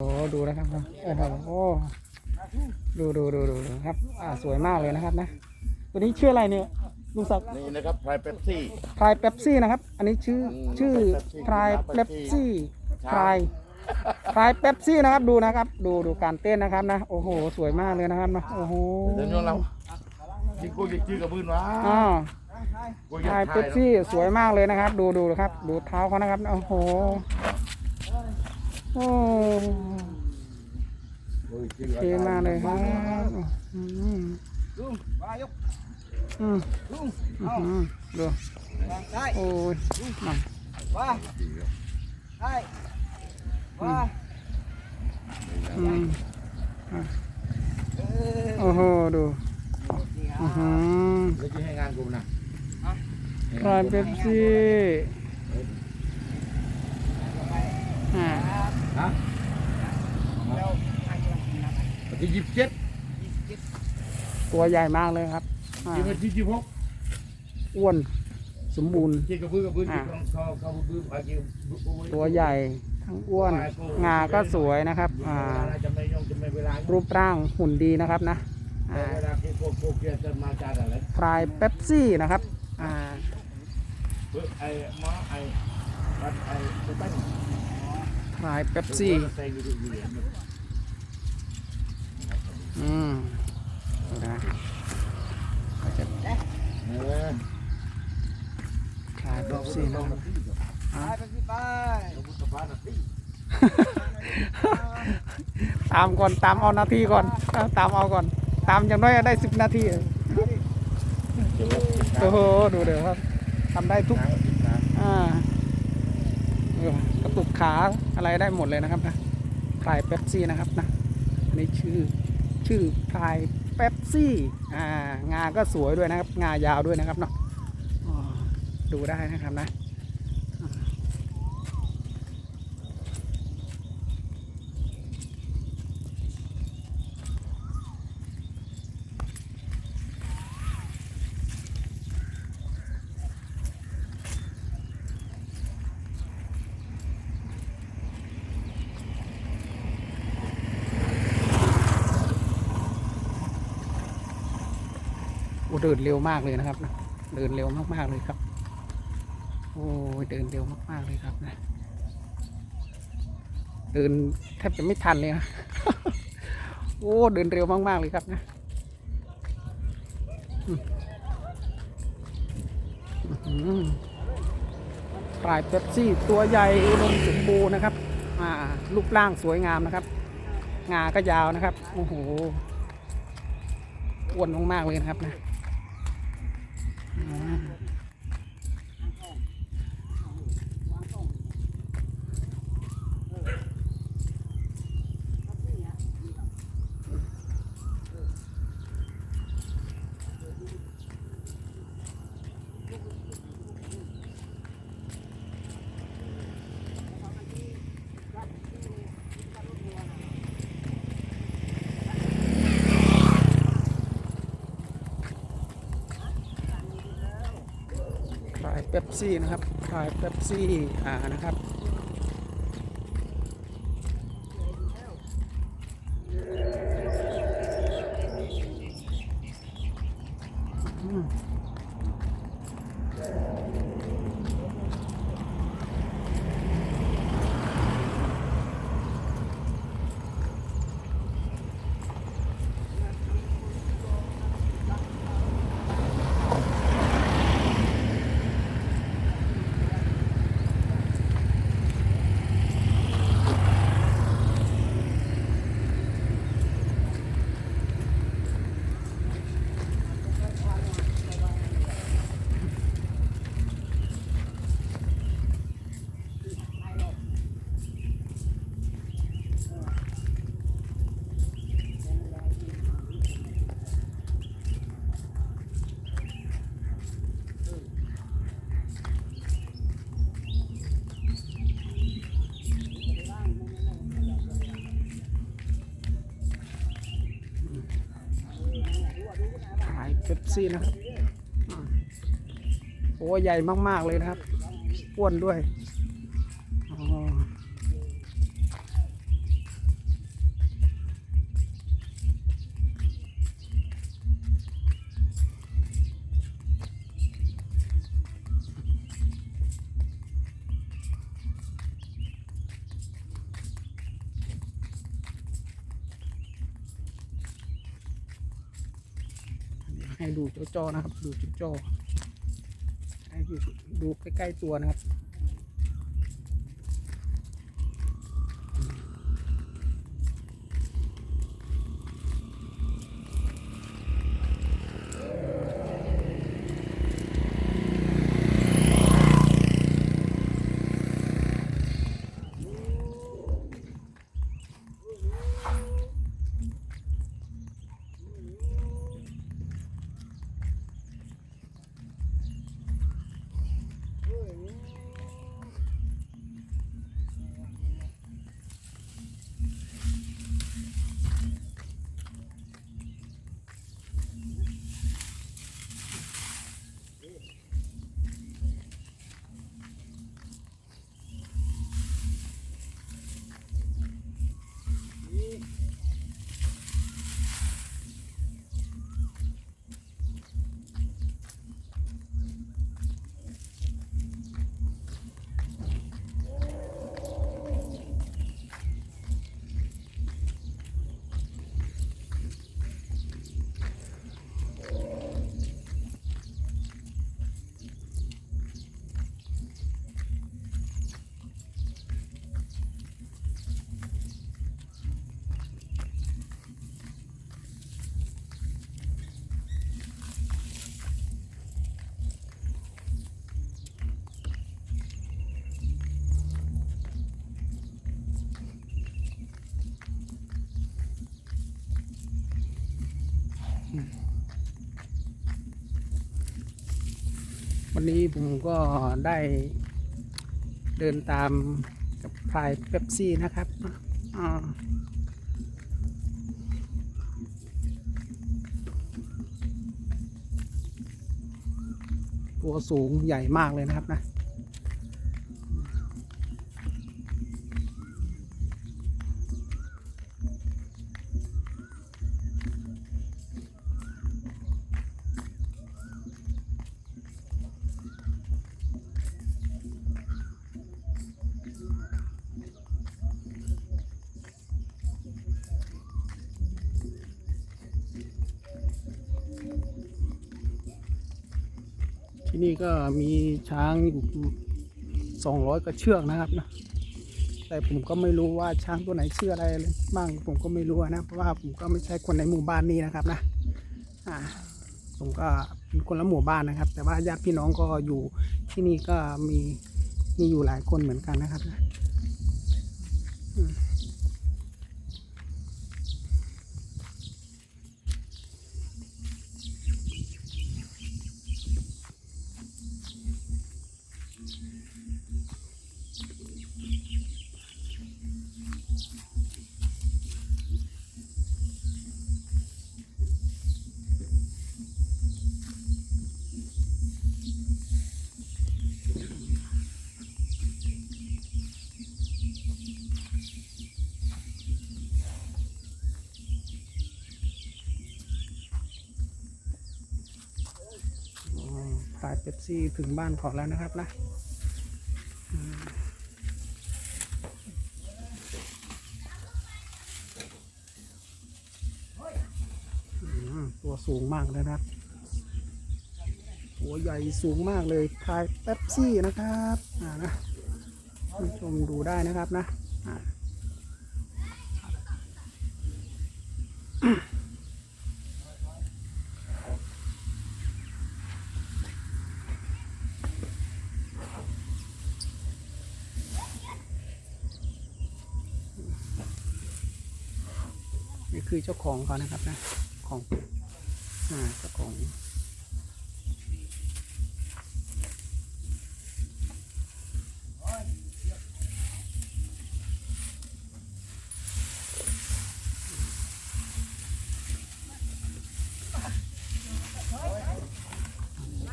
โอ้ดูนะครับโอ้โหดูดูดูดูดูครับ อ่าสวยมากเลยนะครับนะ ตัวนี้ชื่ออะไรเนี่ยลุงศักดิ์นี่นะครับพลายเป๊ปซี่พรายเป๊ปซี่นะครับ อันนี้ชื่ออืมชื่อ Pepsi พรายเป๊ปซี่พครับรายพรายเป๊ปซี่นะครับดูนะครับ ดูดูการเต้นนะครับนะโอ้โหสวยมากเลยนะครับนะโอ้โหเดี๋ยวนี้เราจิงกูจะจื้อกับพื้นวะอ่ากูพอยากรายถ่าเป๊ปยซี่สวยมากเลยนะครับ ดูดูครับ ดูเท้าเขานะครับโอ้โหโอ้เทมาเลยครับอืมลุงมายกอืมลุงอืเอามดูได้โอ้ยมาว่าได้ว่าอืมเอโอ้โหดูอือหือแล้วจะให้งานกูนะพรายเป๊ปซี่อ่า ฮะแล้ววันที่ยี่สิบเจ็ดตัวใหญ่มากเลยครับอ่ายี่สิบที่ยี่สิบหกอ้วนสมบูรณ์จิงกับพื้นกับพื้นอ่าเขาเขาเขาพื้นอาจิวตัวใหญ่ทั้งอ้วน งาก็สวยนะครับอ่าจะไม่ยงจะไม่เวลารูปร่างหุ่นดีนะครับนะแต่อ่าเวลาที่โคโคเกียจะมาจากอะไรพรายเป๊ปซี่นะครับอ่าเพื่อไอ้หมอไอ้วัดไอ้ ตุ๊กตาพรายเป๊ปซี่ใส่อยู่ดีอยู่อืมดูนะก็จะเออพรายเป๊ปซี่นะครับไปไปสิไปตามก่อนตามเอานาทีก่อนเอาตามเอาก่อน ตามอย่างน้อยได้สิบนาทีโอ้โหดูเดี๋ยวครับทำได้ทุกอ่าเออ กระตุกขาอะไรได้หมดเลยนะครับนะพลายเป๊ปซี่นะครับนะอันนี้ชื่อชื่อพลายเป๊ปซี่อ่างาก็สวยด้วยนะครับ งายาวด้วยนะครับเนาะดูได้นะครับนะ เดินเร็วมากเลยนะครับนะเดินเร็วมากๆเลยครับ โอ้เดินเร็วมากๆเลยครับนะ เดินแทบจะไม่ทันเลยนะ โอ้เดินเร็วมากๆเลยครับนะอืมอื้อหือปลายเป๊ปซี่ตัวใหญ่อุดมสมบูรณ์นะครับ อ่ารูปร่างสวยงามนะครับ งาก็ยาวนะครับ โอ้โหอ้วนมากๆเลยนะครับนะ อื ซี่นะครับคลายเป๊ปซี่อ่านะครับ ซี่นะครับโอ้ใหญ่มากๆเลยนะครับอ้วนด้วยอ๋อ ให้ดูจอๆนะครับ ดูจอๆให้ดูดูใกล้ๆตัวนะครับ วันนี้ผมก็ได้เดินตามกับพลายเป๊ปซี่นะครับอ่าตัวสูงใหญ่มากเลยนะครับนะ ที่นี่ก็มีช้างอยู่สองร้อยกว่าเชือกนะครับนะแต่ผมก็ไม่รู้ว่าช้างตัวไหนเชื่ออะไรบ้างผมก็ไม่รู้นะเพราะว่าผมก็ไม่ใช่คนในหมู่บ้านนี้นะครับนะอ่าผมก็เป็นคนละหมู่บ้านนะครับ แต่ว่าญาติพี่น้องก็อยู่ที่นี่ก็มีมีอยู่หลายคนเหมือนกันนะครับนะายเป๊ปซี่ถึงบ้านเขาแล้วนะครับนะตัวสูงมากเลยนะครับตัวใหญ่สูงมากเลยพายเป๊ปซี่นะครับ อ่านะผู้ชมดูได้นะครับนะอ่า คือเจ้าของเขานะครับนะของอ่าเจ้าของ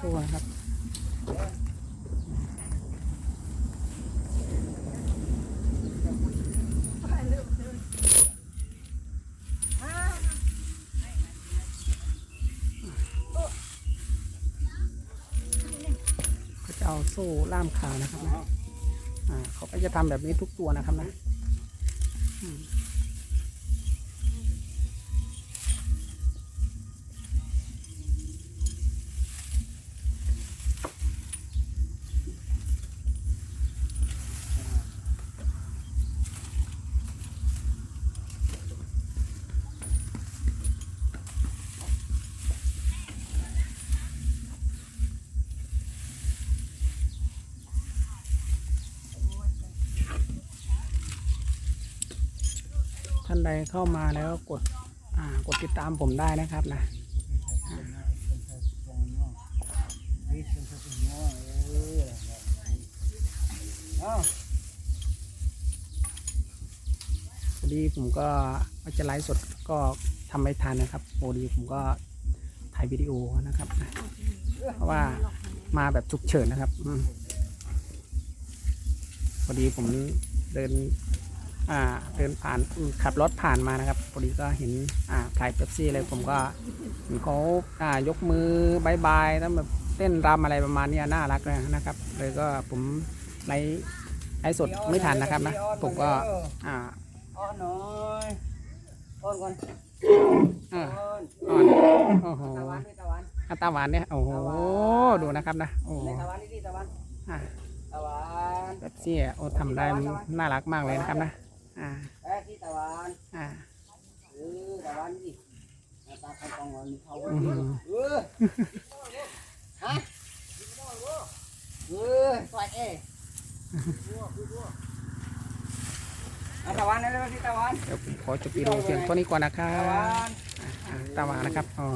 สู้นะครับ โซ่ล่ามขานะครับนะเขาก็จะทำแบบนี้ทุกตัวนะครับนะ ใดเข้ามาแล้วกดอ่ากดติดตามผมได้นะครับนะพอดีผมก็จะไลฟ์สดก็ทำไม่ทันนะครับพอดีผมก็ถ่ายวิดีโอนะครับเพราะว่ามาแบบฉุกเฉินนะครับพอดีผมเดิน เดินผ่านอืมขับรถผ่านมานะครับพอดีก็เห็นอ่าขายเป๊ปซี่เลยผมก็เห็นเขาอ่ายกมือบายบายแล้วแบบเต้นรำอะไรประมาณเนี้ยน่ารักเลยนะครับเลยก็ผมไลฟ์ไลฟ์สดไม่ทันนะครับนะผมก็อ่าอ้อนหน่อยอ้อนก่อนอ่าอ้อนอ่อนโอ้โหตะวันด้วยตะวันอะตาหวานเนี่ยโอ้โหดูนะครับนะโอ้โหในตะวันนี่ดิตะวันอ่าตะวันเป๊ปซี่อะโอ้ทำได้น่ารักมากเลยนะครับนะ อ่าเอ้ยที่ตะวันอ่าเออตะวันนี่หน้าตาเขากองวันเขาอื้อหือเออฮะเออปล่อยเอ้เอาตะวันนี่เลยที่ตะวัน เดี๋ยวผมขอจบวิดีโอเพียงเท่านี้ก่อนนะครับ ตะวัน อ่าตาวานะครับอ๋อ